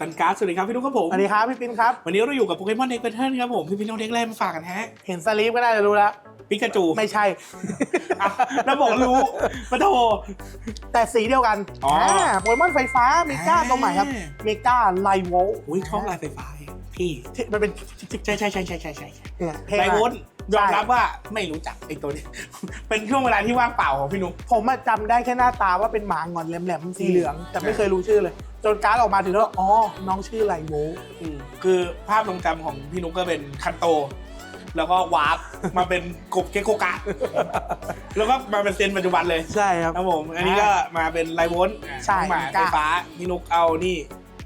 ตันการ์ดสวัสดีครับพี่นุ๊กครับผมสวัสดีครับพี่ปิ้นครับวันนี้เราอยู่กับโปเกมอนเด็กเ a เทิลครับผมพี่พี่น้องเด็กแรกมาฝากกันฮะเห็นสลีปก็น่าจะรู้แล้วปิกาจูไม่ใช่อะแล้วบอกรู้มาโทรแต่สีเดียวกันอ๋ออ่าโปเกมอนไฟฟ้าเมกาอ่าตัวใหม่ครับเมกาไลโวอุ้ยชอบลายไฟฟ้าพี่มันเป็นใช่ใช่ใช่ใช่ใช่ใช่เนี่ยเท่ไลมากโวน ยอมรับว่าไม่รู้จักไอ้ตัวนี้ เป็นช่วงเวลาที่ว่างเปล่าของพี่นุ๊กผมอะจำได้แค่หน้าตาว่าเป็นหมางอนแหลมๆสีเหลือง แต่ไม่เคยรู้ชื่อเลย จนการ์ดออกมาถึงแล้วอ๋อน้องชื่อไลโวอืมคือภาพทรงจำของพี่นุ๊กก็เป็นคันโต แล้วก็วาร์ปมาเป็นกบเกโกกะ แล้วก็มาเป็นเซนปัจจุบันเลยใช่ครับ ครับผมอันนี้ก็มาเป็นไลโวนใช่หมาก้าไฟฟ้าพี่นุกเอานี่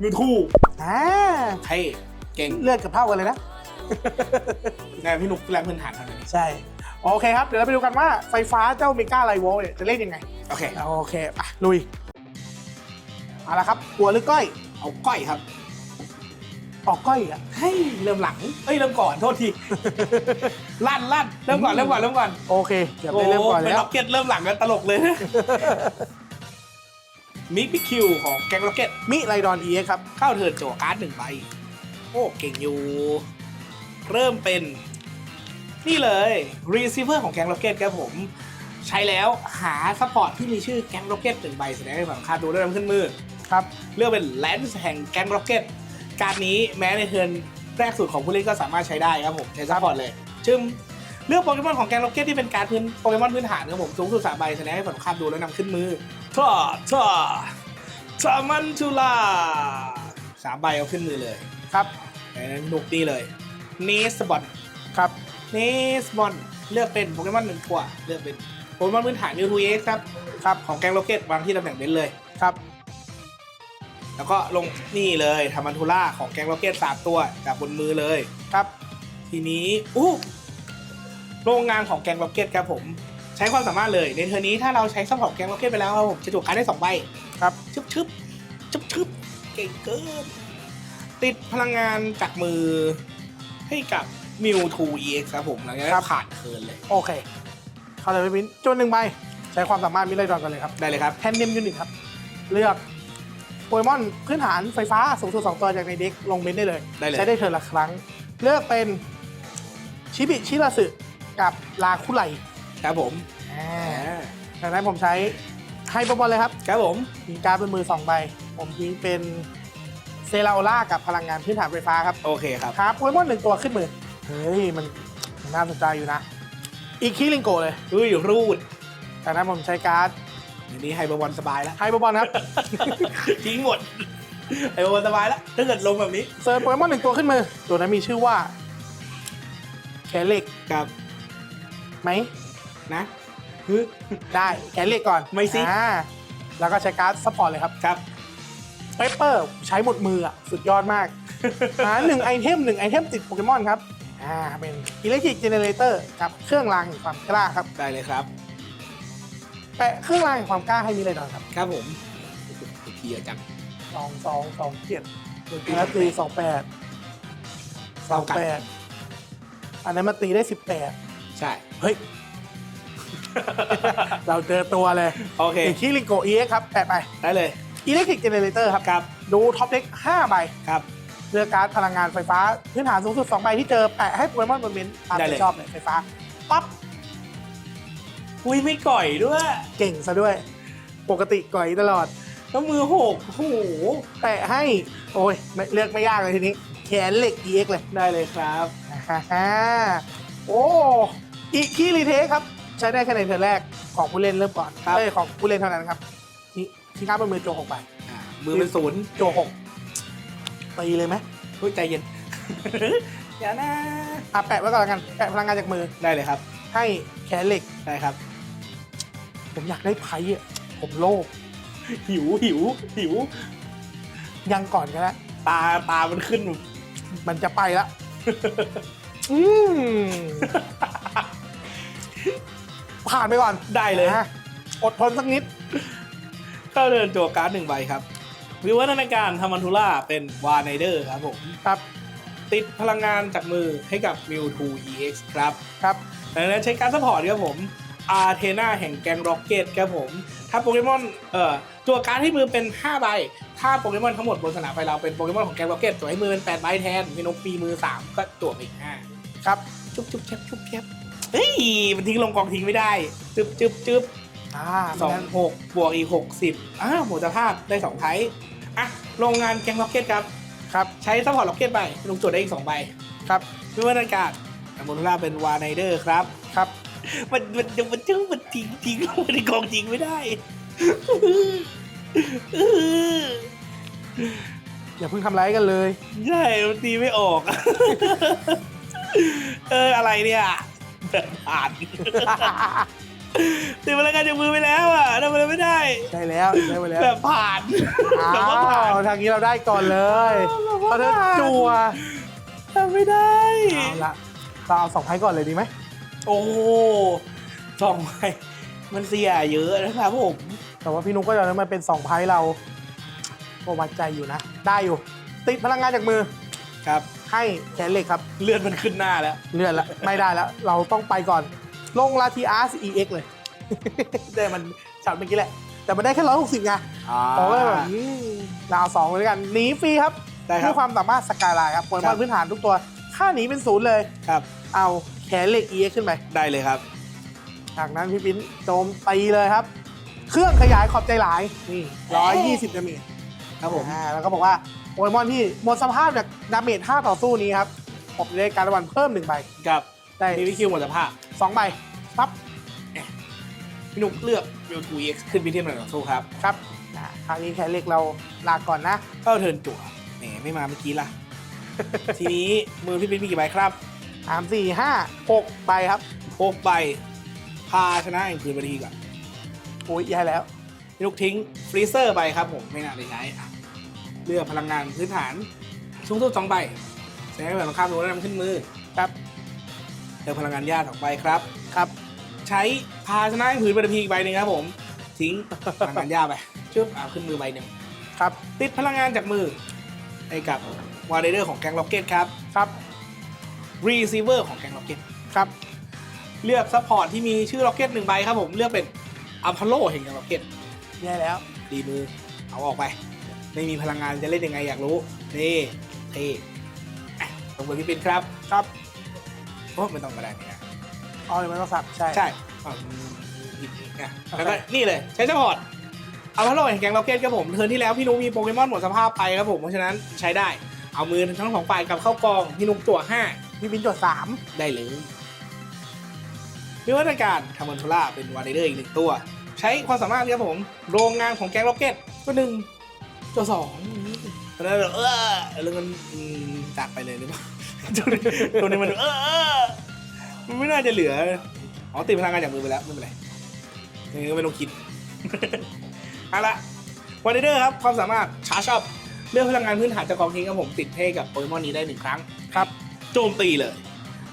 มิวทูอ่าเท่เก่ง เลือดกับเท่ากันเลยนะ นะพี่นุกแรงพื้นฐานเท่านั้นใช่ โอเคครับ เดี๋ยวเราไปดูกันว่าไฟฟ้าเจ้าเมกาไลโวเนี่ยจะเล่นยังไง โอเค โอเคไปลุย เอาละครับหัวหรือก้อย เอาก้อยครับ ออกก้อยอีกอะให้ยเริ่มหลัง เอ้ยเริ่มก่อนโทษที ลั่นลั่นเริ่มก่อนเริ่มก่อนเริ่มก่อน โอเคเดี๋ยวโอ้ไปเริ่มก่อนเป็นแล้ล็วอกเก็ตเริ่มหลังกันตลกเลย มิกพิคิวของแกงล็อกเก็ตมิไรดอนเอ็กครับ เข้าเทิร์นโจการ์ดหนึ่งใบ โอ้เก่งอยู่ เริ่มเป็น นี่เลย Receiver ของแกงล็อกเก็ตครับผม ใช้แล้วหาซัพพอร์ตที่มีชื่อแกงล็อกเก็ตหนึ่งใบแสดงให้ฝั่งคาดูได้นำขึ้นมือครับ เลือกเป็นแลนส์แห่งแกงล็อกเก็ตการดนี้แม้ในเทิร์นแรกสุดของผู้เล่นก็สามารถใช้ได้ครับผมใช้ซัพพอร์ตเลยจึมเลือกโปเกมอนของแกงล็อกเก็ตที่เป็นการดพื้นโปเกมอนพื้นฐานครับผมสูงสุดสามใบแสดงให้ฝั่งคาดูแล้วนำขึ้นมือท่อท่อทามันทูลาสามใบเอาขึ้นมือเลยครับดังนั้นนุกนี่เลย เนสบอลครับเนสบอลเลือกเป็นโปเกมอนหนึ่งตัวเลือกเป็นโปเกมอนพื้นฐานนิวทูเอ็กครับครับของแกงล็อกเก็ตวางที่ตำแหน่งเบนเลยครับ แล้วก็ลงนี่เลยทามันทูล่าของแกงล็อกเก็ตสามตัวจากบนมือเลยครับ ทีนี้อู้โรงงานของแกงล็อกเก็ตครับผมใช้ความสามารถเลยในเทอร์นี้ถ้าเราใช้ซัพพอร์ตแกงล็อกเก็ตไปแล้วครับผมจะจวกการดได้สองใบครับชึบชึบชึบชึบเก่งเกินติดพลังงานจากมือ ให้กับมิวทูเอ็กครับผมหลังจากนั้นผ่านเทิร์นเลย โอเค เข้าเลยพี่ปิ้นจนหนึ่งใบใช้ความสามารถมิไรดอนกันเลยครับ ได้เลยครับแทนเนมยูนิตครับ เลือกโปเกมอนพื้นฐานไฟฟ้าสูงสุดสองตัวจากในเด็กลงเบนได้เลย ได้เลย ใช้ได้เทิร์นละครั้ง เลือกเป็นชิบิชิราสึกับลาคุไลครับผมอ่าดังนั้นผมใช้ไฮเปอร์บอลเลยครับ ครับผมมีการดเป็นมือสองใบ ผมทิ้งเป็น เซราโอล่ากับพลังงานพื้นฐานไฟฟ้าครับโอเคครับครับโปเกมอนหนึ่งตัวขึ้นมือเฮ้ยมันมันน่าสนใจอยู่นะ อีกคิลิงโกเลยอุ้ยรูดจากนั้นผมใช้การ์ดอันนี้ไฮเปอร์บอลสบายแล้วไฮเปอร์บอลครับ ทิ้งหมดไฮเปอร์บอลสบายแล้วถ้าเกิดลงแบบนี้เซิร์ฟโปเกมอนหนึ่งตัวขึ้นมือ ตัวนั้นมีชื่อว่าแขนเหล็กครับไหมนะได้แขนเหล็กก่อนไม่สิอ่าแล้วก็ใช้การ์ดซัพพอร์ตเลยครับครับ เปเปอร์ใช้หมดมืออะสุดยอดมาก หาหนึ่งไอเทมหนึ่งไอเทมติดโปเกมอนครับ อ่า เป็นอิเล็กทริกเจเนเรเตอร์กับเครื่องรางแห่งความกล้าครับ ได้เลยครับ แปะเครื่องรางแห่งความกล้าให้มีเลยดอนครับครับผมเทียจังสองสองสองเจ็ดแล้วตีสองแปดสองแปดอันนั้นมาตีได้สิบแปดใช่ เฮ้ย เราเจอตัวเลย โอเคอีกที่ลิงโกเอ็กครับแปะไป ได้เลย อิเล็กทริกเจเนเรเตอร์ครับครับ ดูท็อปเด็ก5ใบครับ เลือกการ์ดพลังงานไฟฟ้า พื้นฐานสูงสุด 2 ใบที่เจอ แปะให้โปเกมอนบนเมนตามได้เลยที่ชอบเลยไฟฟ้า ปั๊บ อุ้ยไม่ก่อยด้วย เก่งซะด้วย ปกติก่อยตลอด แล้วมือหกโอ้โหแปะให้ โอ้ยไม่เลือกไม่ยากเลยทีนี้ แขนเหล็ก EX เลย ได้เลยครับ อ่าโอ้อีกคีรีเทคครับ ใช้ได้แค่ในเทอร์นแรกของผู้เล่นเริ่มก่อนครับ เอ้ยของผู้เล่นเท่านั้นครับนี่ ที่การดบนมือโจหกไปอ่ามือเป็นศูนย์โจหกตีเลยไหมเฮ้ยใจเย็น อย่านะอะแปะไว้ก่อนแล้วกันแปะพลังงานจากมือ ได้เลยครับ ให้แขนเหล็ก ได้ครับ ผมอยากได้ไพ่อะผมโลภหิวหิวหิว ยังก่อนก็แล้วตาตามันขึ้นแบบมันจะไปละอืมผ่านไปก่อนได้เลย นะอดทนสักนิด เข้าเดินตัวการ์ดหนึ่งใบครับ วิวัฒนาการทามันทูล่าเป็นวาไนเดอร์ครับผมครับ ติดพลังงานจากมือให้กับมิวทู EX ครับ ครับดังนั้นใช้การซัพพอร์ตครับผมอาเทนาแห่งแกงร็อกเก็ตครับผม ถ้าโปเกมอนเอ่อตัวการดที่มือเป็น 5 ใบ ถ้าโปเกมอนทั้งหมดบนสนามไฟเราเป็นโปเกมอนของแกงร็อกเก็ตตัวให้มือเป็น 8 ใบแทนมีนกปีมือ 3 ก็ตัวไปอีก5ครับ จุ๊บจุ๊บแคบจุ๊บแคบเฮ้ย มันทิ้งลงกองทิ้งไม่ได้ จึ๊บจึ๊บจึ๊บ อ่าสองหกบวกอีกหกสิบอ้าวหมดสภาพได้สองไทยอะโรงงานแกงล็อกเก็ตครับครับใช้ซัพพอร์ตล็อกเก็ตไปลงจดได้อีกสองใบครับไม่ว่าอากาศแต่มูลค่าเป็นวาไนเดอร์ครับครับ มันมันมันจึ้งมันทิ้งทิ้งลงไปในกองจริงไม่ได้อย่าเพิ่งทำร้ายกันเลยใช่มันตีไม่ออก เอออะไรเนี่ยแบบผ่าน ตีมันแล้วกันจากมือไปแล้วอะทำอะไรไม่ได้ได้แล้วได้ไปแล้วแบบผ่านอ้าแบบว่าผ่านวทางนี้เราได้ก่อนเลยเราได้จัวทำไม่ได้เอาละเราเอาสองไพ่ก่อนเลยดีไหมโอ้สองใบมันเสียเยอะนะครับผมแต่ว่าพี่นุ๊กก็จะได้มาเป็นสองไพ่เราก็วัดใจอยู่นะ ได้อยู่ ติดพลังงานจากมือครับ ให้แขนเหล็กครับ เลือดมันขึ้นหน้าแล้ว เลื่อนละไม่ได้แล้ว เราต้องไปก่อน ลงลาทีอาร์ EX เลย ได้มันฉัดเมื่อกี้แหละ แต่มันได้แค่ร้อยหกสิบไงผมก็เลยแบบอืมเราเอาสองเลยกัน หนีฟรีครับได้ครัด้บวยความสามารถสกายไลน์ครับผลครัมาบพื้นฐานทุกตัว ค่าหนีเป็นศูนย์เลยครับ เอาแขนเหล็ก EX ขึ้นไป ได้เลยครับ จากนั้นพี่ปิ้นโจมตีเลยครับ เครื่องขยายขอบใจหลาย นี่ร้อยยี่สิบดาเมจครับผมอ่าแล้วก็บอกว่าโปเกมอนที่หมดสภาพจากดาเมจท่าต่อสู้นี้ครับผมได้การรางวัลเพิ่มหนึ่งใบกับ ได้มีวิคิวหมดสภาพสองใบปั๊บพี่นุกเลือกเวลทูเอ็กขึ้นพิเทียมหน่อยต่อสู้ครับ ครับอ่าคราวนี้แขนเหล็กเราลาก่อนนะเข้าเทิร์นจั่วแหมไม่มาเมื่อกี้ล่ะ ทีนี้มือพี่ปิ๊นมีกี่ใบครับสามสี่ห้าหกใบครับหกใบพาชนะแห่งคืนวันทีก่อนโอ้ยแย่แล้วพี่นุกทิ้งฟรีเซอร์ไปครับผมไม่น่าได้ใช้อะเลือกพลังงานพื้นฐานสูงสุดสองใบแสดงแบบข้ามรู้แล้วนำขึ้นมือครับ เลือกพลังงานญาติสองใบครับ ครับ ใช้ภาชนะผืนปฐพีอีกใบหนึ่งครับผม ทิ้งพลังงานยาไปชึบเอาขึ้นมือใบหนึ่งครับ ติดพลังงานจากมือให้กับวาร์เดอร์ของแกงล็อกเก็ตครับ ครับ รีเซิเวอร์ของแกงล็อกเก็ตครับ เลือกซัพพอร์ตที่มีชื่อล็อกเก็ตหนึ่งใบครับผมเลือกเป็นอัพโลแห่งแกงล็อกเก็ตแย่แล้ว ดีมือเอาออกไป ไม่มีพลังงานจะเล่นยังไงอยากรู้ นี่เท่อะตรงกับพี่เป็นครับ ครับ โอ้ไม่ต้องก็ได้เนี่ยอ๋อเดี๋ยวมันต้องสับใช่ ใช่อะผิดอีกอะแล้วก็นี่เลยใช้ซัพพอร์ตเอาพะโลแห่งแกงล็อกเก็ตครับผมเทิร์นที่แล้วพี่นุ๊กมีโปเกมอนหมดสภาพไปครับผมเพราะฉะนั้นใช้ได้ เอามือทั้งสองฝ่ายกลับเข้ากองพี่นุ๊กตัวห้าพี่ปิ้นจดสามได้เลยมีวัฒนาการทำมันโทล่าเป็นวาร์เดอร์อีกหนึ่งตัว ใช้ความสามารถครับผม โรงงานของแกงล็อกเก็ตตัวหนึ่งตัวสองแล้วเออแล้วมันอืมจากไปเลยหรือเปล่าตัวนี้ตัวนี้มันเออเออ มันไม่น่าจะเหลือ อ๋อติดพลังงานจากมือไปแล้วไม่เป็นไรนี่ก็ไม่ต้องคิด เอาละวาร์เดอร์ครับความสามารถชาร์จอัพเลือกพลังงานพื้นฐานจากกองทิ้งครับผมติดให้กับโปเกมอนนี้ได้หนึ่งครั้งครับ โจมตีเลย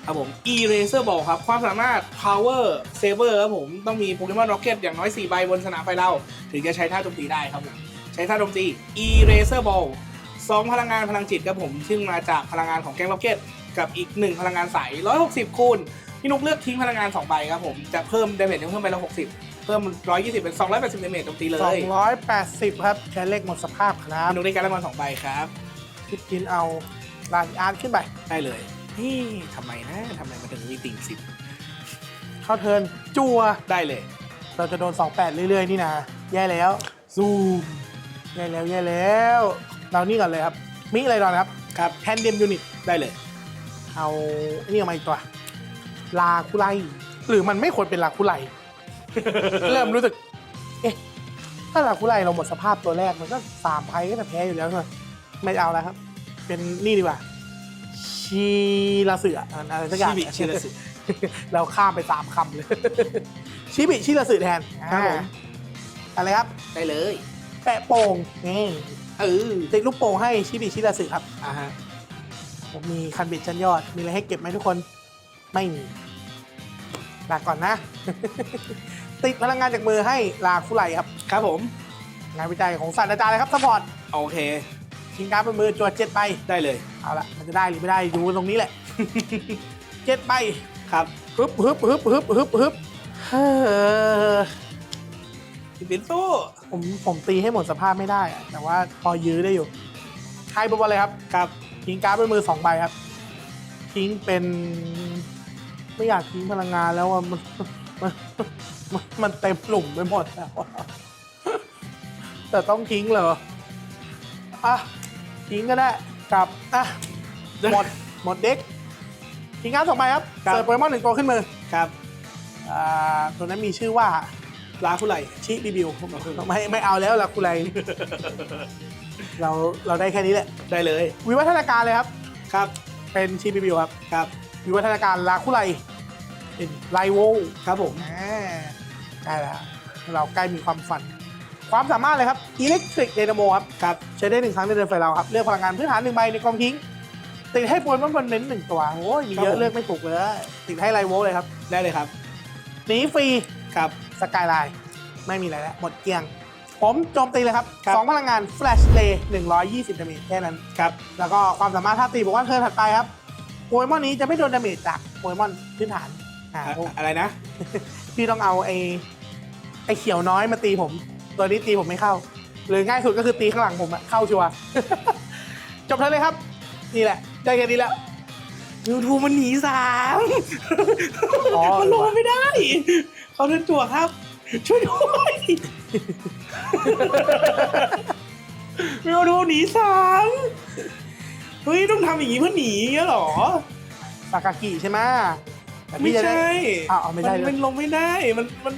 ครับผม Eraser Ball ครับ ความสามารถ Power Saver ครับผมต้องมีโปเกมอน Rocket อย่างน้อย 4 ใบบนสนามไฟเรา ถึงจะใช้ท่าโจมตีได้ครับผมใช้ท่าโจมตี Eraser Ball สองพลังงานพลังจิตครับผม ซึ่งมาจากพลังงานของแก๊ง Rocket กับอีก 1 พลังงานใส160 คูณพี่นุกเลือกทิ้งพลังงาน2ใบครับผมจะเพิ่มดาเมจเพิ่มไปละ60 เพิ่ม 120 เป็น 280ดาเมจโจมตีเลยสองร้อยแปดสิบครับแขนเหล็กหมดสภาพครับพี่นุกได้การรางวัล2ใบครับพี่ปิ้นเอาลาทีอาร์ขึ้นไปได้เลยนี่ทำไมนะทำไมมันถึงมีติ่งสิบเข้าเทิร์นจัวได้เลย เราจะโดน 28 เรื่อย ๆ นี่นะแย่แล้วซูมแย่แล้วแย่แล้ว เรานี่ก่อนเลยครับมิอะไรดอนครับ ครับแทนเดมยูนิตได้เลย เอาอันนี้ออกมาอีกตัว ลาคุไลหรือมันไม่ควรเป็นลาคุไล เริ่มรู้สึก เอ๊ะ ถ้าลาคุไลเราหมดสภาพตัวแรกมันก็สามไพ่ก็จะแพ้อยู่แล้วใช่ไหมไม่เอาแล้วครับ เป็นนี่ดีกว่า ชีลาเสืออะไรสักอย่างชิบิชิระสึเราข้ามไปสามคำเลยชิบิชิลาสึแทนครับผมอ่าอะไรครับ ได้เลย แปะโป่งนี่เออติดลูกโป่งให้ชิบิชิลาสึครับ อ่าฮะ ผมมีคันเบ็ดชั้นยอด มีอะไรให้เก็บไหมทุกคน ไม่มี ลาก่อนนะ ติดพลังงานจากมือให้ลาคุไลครับ ครับผม งานวิจัยของศาสตราจารย์เลยครับสปอร์ตโอเค ทิ้งการ์ดบนมือจวดเจ็ดใบได้เลย เอาละมันจะได้หรือไม่ได้ดูตรงนี้แหละ เจ็ดใบครับฮึบฮึบฮึบฮึบฮึบฮึบเออพี่ปินสู้ ผมผมตีให้หมดสภาพไม่ได้อะแต่ว่าพอยื้อได้อยู่ไฮบอลเลยครับ ครับ ทิ้งการ์ดเป็นมือสองใบครับ ทิ้งเป็น ไม่อยากทิ้งพลังงานแล้วอะมันมันมันมันเต็มหลุมไปหมดแล้วอะแต่ต้องทิ้งเหรออะทิ้งก็ได้กลับอะหมดหมดเด็กทิ้งการ์ดสองใบครับครับ เสิร์ฟโปเกมอนหนึ่งตัวขึ้นมือครับ อ่าตัวนั้นมีชื่อว่า ลาผู้ไหลชิบิบิวไม่ไม่เอาแล้วล่ะคุณไรเราเราได้แค่นี้แหละ ได้เลย วิวัฒนาการเลยครับ ครับ เป็นชิบิบิวครับ ครับ วิวัฒนาการลาคุไรเป็นไลโวครับผมอ่าใกล้แล้ว เราใกล้มีความฝัน ความสามารถเลยครับอิเล็กทริกเดนโมครับ ครับ ใช้ได้หนึ่งครั้งในเดินไฟเราครับ เลือกพลังงานพื้นฐานหนึ่งใบในกองทิ้ง ติดให้โปรมันบนเน้นหนึ่งตัว โอ้ยมีเยอะเลือกไม่ถูกเลย ติดให้ไลโวเลยครับ ได้เลยครับ หนีฟรี ครับ สกายไลน์ไม่มีอะไรแล้วหมดเกลี้ยง ผมโจมตีเลยครับครับ สองพลังงานแฟลชเลย์หนึ่งร้อยยี่สิบดาเมจแค่นั้น ครับ แล้วก็ความสามารถท่าตีบอกว่าเธอถัดไปครับโปเกมอนนี้จะไม่โดนดาเมจจากโปเกมอนพื้นฐานอ่าอะพวกอะไรนะ พี่ต้องเอาไอ้ไอ้เขียวน้อยมาตีผม ตัวนี้ตีผมไม่เข้า หรือง่ายสุดก็คือตีข้างหลังผมอะเข้าชัวร์ จบเท่าเลยครับ นี่แหละ ได้แค่นี้แล้ว มิวทูมันหนีสามอ๋อ มันลงมาไม่ได้ เขาเดินจั่วครับ ช่วยด้วยมิวทูหนีสามเฮ้ยต้องทำอย่างนี้เพื่อหนีอย่างเงี้ยเหรอ สากากิใช่ไหมแต่ไม่พี่จะด้ใช่อ้าวเอาไม่ได้นเลยมันลงไม่ได้มันมัน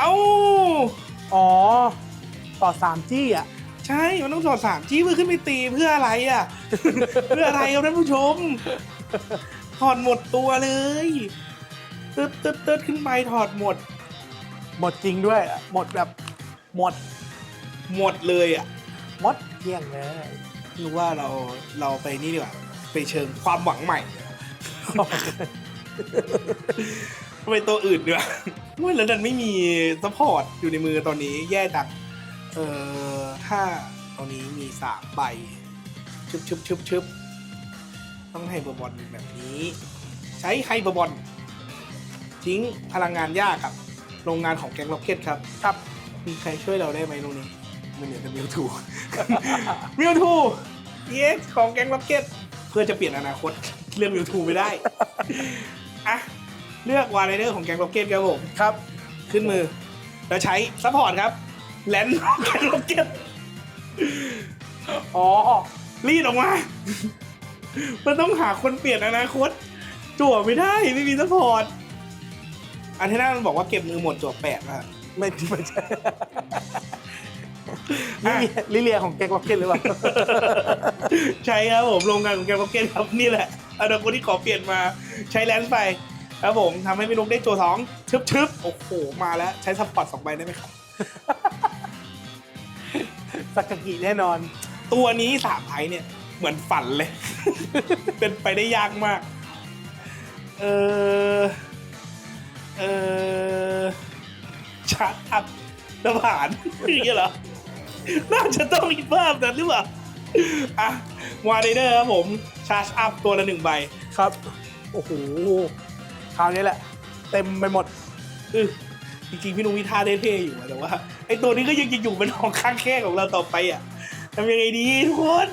เอ้า อ๋อ ต่อสามจี้อะ ใช่ มันต้องถอดสามจี้เพื่อขึ้นไปตีเพื่ออะไรอะ เพื่ออะไรครับท่านผู้ชมถอดหมดตัวเลยตึ๊ดตึ๊ดตึ๊ดขึ้นไปถอดหมด หมดจริงด้วยอะหมดแบบหมดหมดเลยอะหมดเกลี้ยงเลยรู้ว่าเราเราไปนี่ดีกว่าไปเชิงความหวังใหม่ ไปตัวอื่นดีกว่าเมื่อแล้วดันไม่มีซัพพอร์ตอยู่ในมือตอนนี้แย่จัง เออถ้าตอนนี้มีสามใบชึบชึบชึบชึบต้องให้เบอร์บอลแบบนี้ ใช้ไฮเบอร์บอลทิ้งพลังงานยากครับ โรงงานของแกงล็อกเก็ตครับ ครับ มีใครช่วยเราได้ไหมตรงนี้ มันเหนือแต่มิวทูมิวทูเอ็กของแกงล็อกเก็ตเพื่อจะเปลี่ยนอนาคตเรื่องมิวทูไม่ได้อะเลือกวาไรเดอร์ของแกงล็อกเก็ตครับผม ครับ ขึ้นมือ แล้วใช้ซัพพอร์ตครับ แลนด์ของแกงล็อกเก็ตอ๋อ รีดออกมา มันต้องหาคนเปลี่ยนอนาคต จั่วไม่ได้ไม่มีซัพพอร์ต อันที่น่ามันบอกว่าเก็บมือหมดจั่วแปดอะไม่ไม่ใช่ลิเลียลิเลียของแกงล็อกเก็ตหรือเปล่า ใช่ครับผมโรงงานของแกงล็อกเก็ตครับนี่แหละอนาคตที่ขอเปลี่ยนมาใช้แลนส์ไปครับผมทำให้พี่นุ๊กได้จั่วสองชึบชึบโอ้โหมาแล้วใช้ซัพพอร์ตสองใบได้ไหมครับ สากากิแน่นอน ตัวนี้สามไอเนี่ยเหมือนฝันเลย เป็นไปได้ยากมาก เออเออชาร์จอัพระผ่านอย่างเงี้ยเหรอ น่าจะต้องมีภาพนั้นหรือเปล่า อะวาร์เดอร์ครับผมชาร์จอัพตัวละหนึ่งใบครับ โอ้โห คราวนี้แหละ เต็มไปหมดอือ จริงๆพี่นุ้งมีท่าเท่ๆอยู่อะแต่ว่าไอตัวนี้ก็ยังจะอยู่เป็นของข้างแค่ของเราต่อไปอะทำยังไงดีทุกคน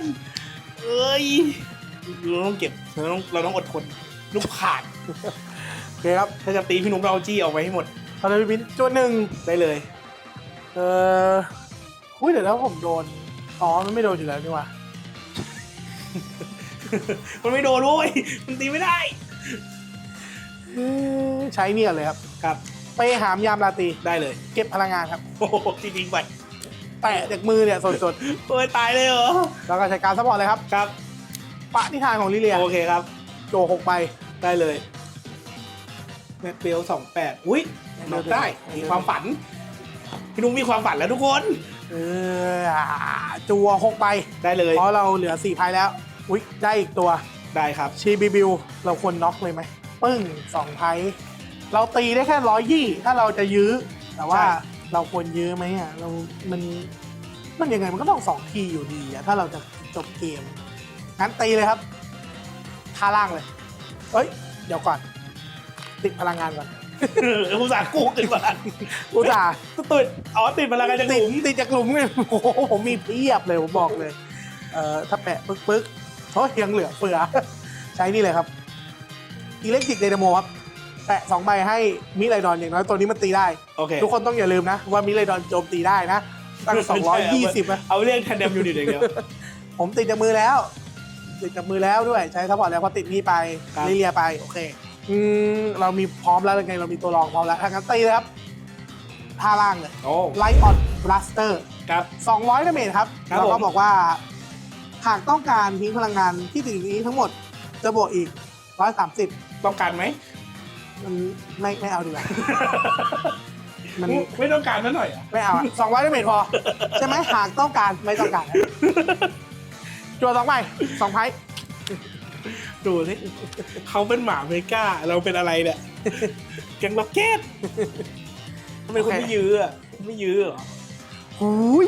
เอ้ยเราต้องเก็บเราต้องเราต้องอดทนลูกขาดโอเคครับถ้าจะตีพี่นุ้งเราเอาจี้ออกไปให้หมดตอนนี้พี่บินจวนหนึ่งได้เลย เอออุ้ยเดี๋ยวแล้วผมโดน อ๋อ มันไม่โดนอยู่แล้วนี่หว่า มันไม่โดนด้วยมันตีไม่ได้เอ๊ะใช้เนี่ยเลยครับ ครับ ไปหามยามราตรีได้เลย เก็บพลังงานครับ โอ้โหจริงๆไปแตะจากมือเนี่ยสดโอ้ยตายเลยเหรอ ๆแล้วก็ใช้การซัพพอร์ตเลยครับครับ ปะนิทานของลิเลียโอเคครับ โจหกใบได้เลยแม็กเบลสองแปดอุ้ยนับได้ มีความฝัน พี่นุ้งมีความฝันแล้วทุกคน เอออ่าจัวหกใบได้เลย เพราะเราเหลือสี่พายแล้ว อุ๊ย ได้อีกตัว ได้ครับ ชีบีบิว เราควรน็อกเลยไหมปึ้งสองไพ เราตีได้แค่ร้อยยี่ถ้าเราจะยื้อ แต่ว่าใช่ เราควรยื้อไหมอะเรา มัน มันยังไงมันก็ต้องสองทีอยู่ดีอะถ้าเราจะจบเกม งั้นตีเลยครับท่าล่างเลย เอ้ย เดี๋ยวก่อน ติดพลังงานก่อนอุตส่าห์กู้ขึ้นมาอุตส่าห์ติดอ๋อติดพลังงานจากหติดลุมติดจากหลุมเลยโอ้โหผมมีเพียบเลยผมบอกเลย เอ่อถ้าแปะปึ๊กปึ๊กเพราะยังเหลือเฟือ ใช้นี่เลยครับอิเล็กทริกเดโมครับ แปะสองใบให้มิไรดอนอย่างน้อยตัวนี้มันตีได้ โอเคทุกคนต้องอย่าลืมนะ ว่ามิไรดอนโจมตีได้นะตั้ง220นะเอาเรื่องแทนเดมยูนิตอย่างเดียว ผมติดจากมือแล้ว ติดจากมือแล้วด้วยใช้ซัพพอร์ตแล้วพอติดนี่ไปครับลิเลียไปโอเคอืมเรามีพร้อมแล้วยังไงเรามีตัวรองพร้อมแล้วทางนั้นตีเลยครับท่าล่างเลยโอ้ไลท์ออนบลัสเตอร์ครับ200ดาเมจครับครับแล้วก็ผมบอกว่า หากต้องการทิ้งพลังงานที่ติดอยู่นี้ทั้งหมดจะบวกอีก 130 ต้องการไหม มันไม่ไม่เอาดีกว่า มันไม่ต้องการนั่นหน่อยอะไม่เอาอะ200ดาเมจพอ ใช่ไหมหากต้องการไม่ต้องการนะจัวสองใบสองไพ่ดูสิเขาเป็นหมาเมกาเราเป็นอะไรเนี่ยแกงล็อกเก็ตทำไมคุณไม่ยื้ออะคุณไม่ยื้อเหรอหูย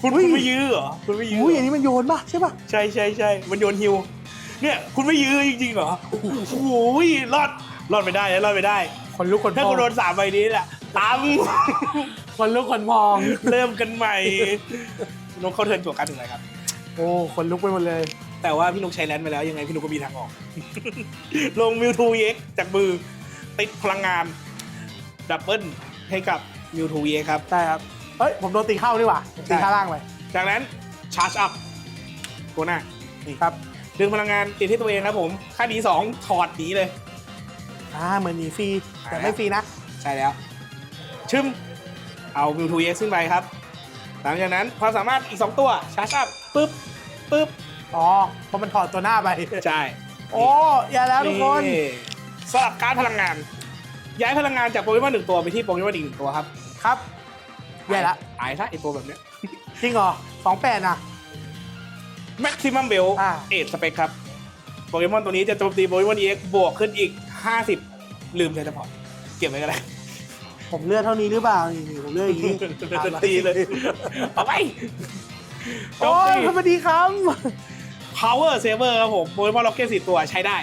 คุณอุ้ยคุณไม่ยื้อเหรอคุณไม่ยื้อหูยเหรอันอนี้มันโยนป่ะใช่ป่ะใช่ใช่ใช่มันโยนฮิว เนี่ย คุณไม่ยื้อจริงๆเหรอโอ้โหรอด รอดไม่ได้นะรอดไม่ได้ คนลุกคนถ้าพอคุงณโดนสามใบนี้แหละตาม คนลุกคนพอง เริ่มกันใหม่ นกเขาเทิร์นจั่วการถึงไหนครับ โอ้คนลุกไปหมดเลย แต่ว่าพี่นุกใช้แลนด์ไปแล้วยังไงพี่นุกก็มีทางออก ลงมิวทูเอ็กจากมือ ติดพลังงาน ดับเบิลให้กับมิวทูเอ็กครับใช่ครับ เฮ้ย ผมโดนตีเข้าดีกว่า ตีข้างล่างไปจากนั้นชาร์จอัพตัวหน้านี่ครับ ดึงพลังงานติดที่ตัวเองครับผม ค่าดีสองถอดหนีเลย อ่าเหมือนหนีฟรีแต่อ่าไม่ฟรีนะ ใช่แล้ว ชึมเอามิวทูเอ็กขึ้นไปครับ หลังจากนั้นความสามารถอีก 2 ตัวชาร์จอัพปึ๊บปึ๊บอ๋อเพราะมันถอดตัวหน้าไปใช่โอ้อย่าแล้วทุกคนสลับการดพลังงาน ย้ายพลังงานจากโปเกมอนหนึ่งตัวไปที่โปเกมอนอีกหนึ่งตัวครับครับแย่ละตายซะไอตัวแบบเนี้ยจริงเหรอสองแปดนะแม็กซิมัมเบลอ่าเอทสเปคครับโปเกมอนตัวนี้จะโจมตีโปเกมอนเอ็กบวกขึ้นอีก 50 ลืมใช้เฉพาะเก็บไว้ก็ได้ผมเลือดเท่านี้หรือเปล่านี่นี่ผมเลือดอย่างนี้ตีเลยเอาไปโจโอ้มยตีสวัสดีครับ Power Saver ครับผมโปเกมอนล็อกเก็ตสี่ตัวใช้ได้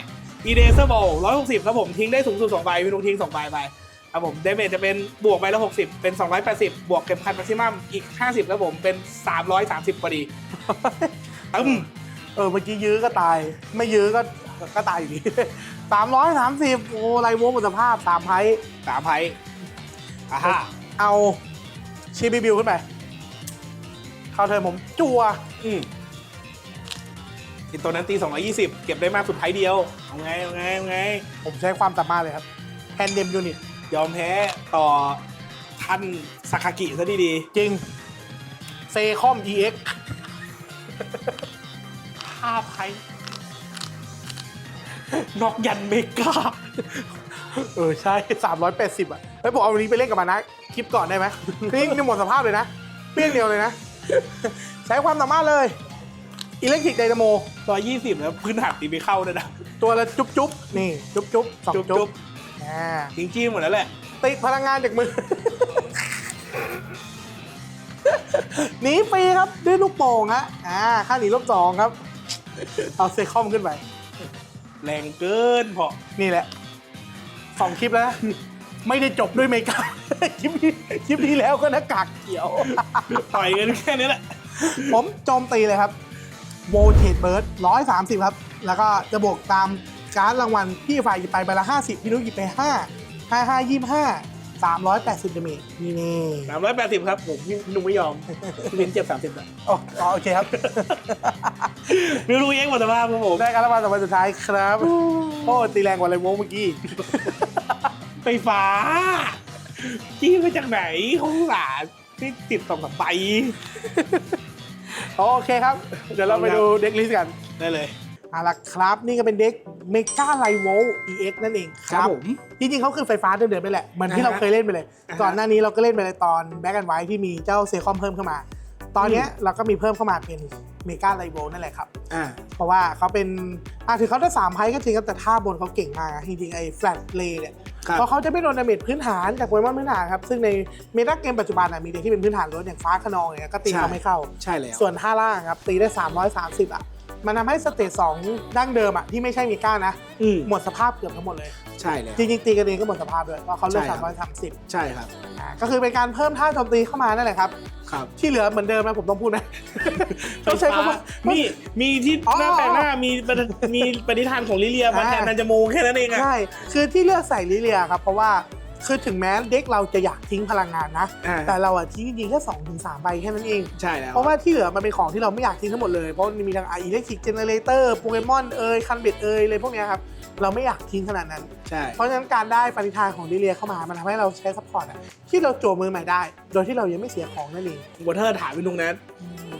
e r a s e r Ball 160 ครับผมทิ้งได้สูงสุด2ใบพี่นุ้งทิ้ง2ใบไปครับผม d a m a g e จะเป็นบวกใบละ60 เป็น 280 บวกเก็บพันแม็กซิมัมอีก 50 ครับผมเป็น 330พอดีตึ้มเออเมื่อกี้ยื้อก็ตาย ไม่ยื้อก็ก็ตายอยู่ดี สามร้อยสามสิบโอ้ไรโวหมดสภาพสามไพ่สามไพ่อ่าฮะเอาชีบีบิวขึ้นไป เข้าเธอผมจัวอืมไอีตัวนั้นตี 220 เก็บได้มากสุดไพ่เดียวเอาไงเอาไงเอาไง ผมใช้ความสามารถเลยครับแฮนเดมยูนิตยอมแพ้ต่อท่านซาคากิซะดีจริง เซคอม EX ๆห้าไพ่ นอกยันเมกาเออใช่ 380 อะเฮ้ยผมเอาวันนี้ไปเล่นกับมันนะ คลิปก่อนได้ไหมนี่นี่หมดสภาพเลยนะ เปี้ยงเดียวเลยนะ ใช้ความสามารถเลยอิเล็กทริกไดนาโมร้อยยี่สิบแล้วพื้นฐานตีไม่เข้าด้วยนะ ตัวละจุ๊บจุ๊บนี่ จุ๊บจุ๊บสองจุ๊บจุ๊จุ๊บบอ่าจริงจี้หมดแล้วแหละ ติดพลังงานจากมือ หนีฟรีครับด้วยลูกโป่งฮะอ่าค่าหนีลบสองครับ เอาเซคอมขึ้นไป แรงเกินพอนี่แหละสองคลิปแล้วนะไม่ได้จบด้วยเมกาคลิปนี้คลิปนี้แล้วก็หน้ากากเขียว ต่อยกันแค่นี้แหละ ผมโจมตีเลยครับโวเทดเบิร์ดร้อยสามสิบครับ แล้วก็จะบวกตามการดรางวัลพี่ฝ่ายหยิบไปใบละห้าสิบพี่นุ้ยหยิบไปห้าห้าห้ายี่ห้า สามร้อยแปดสิบเดเมจนี่นี่สามร้อยแปดสิบครับผมพี่นุ่มไม่ยอมพี่เน้นเจ็บสามสิบอะอ๋ออ๋อโอเคครับ ไม่รู้เองหมดสภาพครับผมได้การรางวัลต่อไปสุดท้ายครับ โอ้ตีแรงกว่าเลยโมเมื่อกี้ ไฟฟ้าจี้มาจากไหนเขาอุตสาห์ที่ติดสองสามใบโอเคครับ เดี๋ยวเราไปดูเด็กลิสต์กัน ได้เลย เอาละครับ นี่ก็เป็นเด็กเมกาไลโว EX นั่นเองครับจริงๆเขาคือไฟฟ้าเดิมๆไปแหละเหมือนที่อ่าฮะเราเคยเล่นไปเลยอ่าฮะก่อนหน้านี้เราก็เล่นไปเลยตอนแบ็กแอนด์ไวท์ที่มีเจ้าเซคอมเพิ่มเข้ามา ตอนเนี้ยเราก็มีเพิ่มเข้ามาเป็นเมกาไลโวนั่นแหละครับอ่าเพราะว่าเขาเป็นอะถึงเขาได้สามไพ่ก็จริงครับแต่ท่าบนเขาเก่งมากอะจริงๆไอ้แฟลตเลย์เนี่ยครับเพราะเขาจะไม่โดนดาเมจพื้นฐานจากโปเกมอนพื้นฐานครับ ซึ่งในเมตาเกมปัจจุบันอะมีเด็กที่เป็นพื้นฐานล้วนอย่างฟ้าขนองเนี่ยก็ตีเขาไม่เข้า ใช่แล้วส่วนท่าล่างครับตีได้ 330อะ มันทำให้สเตจสองดั้งเดิมอะที่ไม่ใช่มีก้านะ อืมหมดสภาพเกือบทั้งหมดเลย ใช่เลยจริงๆตีกันเองก็หมดสภาพด้วยเพราะเขาเลือกใช่ครัสามบ ร้อยสามสิบใช่ครับก็คือเป็นการเพิ่มท่าโจมตีเข้ามานั่นแหละครับ ครับที่เหลือเหมือนเดิมนะผมต้องพูดนะ ต้องใช้คำว่า มีมีที่อ๋อหน้าแปลงหน้ามีปฏิมีปฏิทานของลิเลียมันอ่านันจะโมแค่นั้นเองอะ ใช่ คือที่เลือกใส่ลิเลียครับ เพราะว่า คือถึงแม้เด็กเราจะอยากทิ้งพลังงานนะ อ่า แต่เราอะทิ้งจริงๆแค่สองถึงสามใบแค่นั้นเอง ใช่แล้วเพราะว่าที่เหลือมันเป็นของที่เราไม่อยากทิ้งทั้งหมดเลย เพราะมันมีทั้งอิเล็กทริกเจเนเรเตอร์โปเกมอนเอยคันเบ็ดเอยเลยพวกเนี้ยครับเราไม่อยากทิ้งขนาดนั้น ใช่ เพราะฉะนั้นการได้ปฏิทานของลิเลียเข้ามามันทำให้เราใช้ซัพพอร์ตอะที่เราโจมมือใหม่ได้ โดยที่เรายังไม่เสียของนั่นเองวอเทอร์ถามพี่นุ้งนะ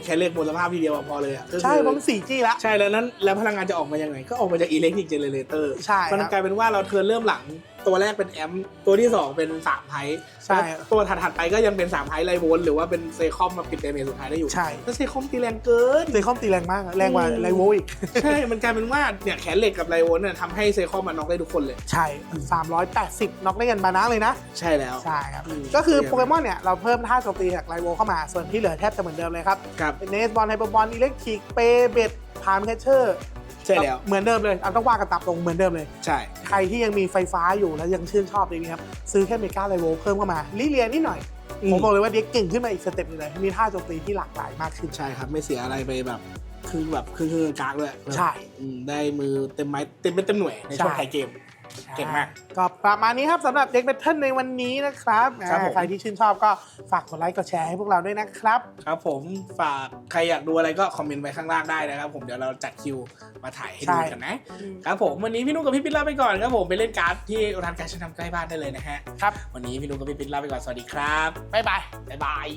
แค่เรียกบนสภาพทีเดียวอะพอเลยอะก็คือใช่เพราะมัน 4G ละ ใช่แล้วนั้นแล้วพลังงานจะออกมายังไง ก็ออกมาจากอิเล็กทริกเจเนเรเตอร์ใช่มันครับกลายเป็นว่าเราเทิร์นเริ่มหลัง ตัวแรกเป็นแอมป์ตัวที่ 2 เป็น3ไพใช่แล้วตัวถัดๆไปก็ยังเป็น3ไพไลโวลต์หรือว่าเป็นเซคอมมาปิดเดเมจสุดท้ายได้อยู่ใช่ แล้วเซคอมตีแรงเกิน เซคอมตีแรงมากอะแรงกว่าอืมไลโวอีก ใช่ มันกลายเป็นว่าเนี่ยแขนเหล็กกับไลโวลต์เนี่ยทำให้เซคอมมันน็อกได้ทุกคนเลย ใช่ 380น็อกได้กันบานะเลยนะ ใช่แล้ว ใช่ครับ อืม ก็คือโปเกมอนเนี่ย เราเพิ่มท่าโจมตีจากไลโวเข้ามา ส่วนที่เหลือแทบจะเหมือนเดิมเลยครับครับ เป็นเนสบอลไฮเปอร์บอลอิเล็กทริกเปเบ็ดพามแคชเชอร์ ใช่แล้ว เหมือนเดิมเลยเอาต้องว่ากันตับตรงเหมือนเดิมเลย ใช่ ใครที่ยังมีไฟฟ้าอยู่แล้วยังชื่นชอบเลยนี้ครับ ซื้อแค่เมกาไลโวเพิ่มเข้ามาลิเลียนิดหน่อย ผมบอกเลยว่าเด็กเก่งขึ้นมาอีกสเต็ปหนึงเลยมีท่าโจมตีที่หลากหลายมากขึ้นใช่ครับไม่เสียอะไรไปแบบคือแบบคือคือกลางด้วยใช่อืมได้มือเต็มไม้เต็มเป็นเต็มหน่วยในช่วงใช่ไทยเกม เก่งมาก ก็ประมาณนี้ครับสำหรับเด็กแบทเทิลในวันนี้นะครับครับผมอ่าใครที่ชื่นชอบก็ฝากกดไลค์กดแชร์ให้พวกเราด้วยนะครับ ครับผมฝากใครอยากดูอะไรก็คอมเมนต์ไว้ข้างล่างได้นะครับ ผมเดี๋ยวเราจัดคิวมาถ่ายให้ดูใช่ กันนะ ครับผมวันนี้พี่นุ๊กกับพี่ปิ๊ดลาไปก่อนครับผมไปเล่นการ์ดที่ร้านการ์ดชั้นนำใกล้บ้านได้เลยนะฮะครับ วันนี้พี่นุ๊กกับพี่ปิ๊ดลาไปก่อนสวัสดีครับบ๊ายบายบ๊ายบาย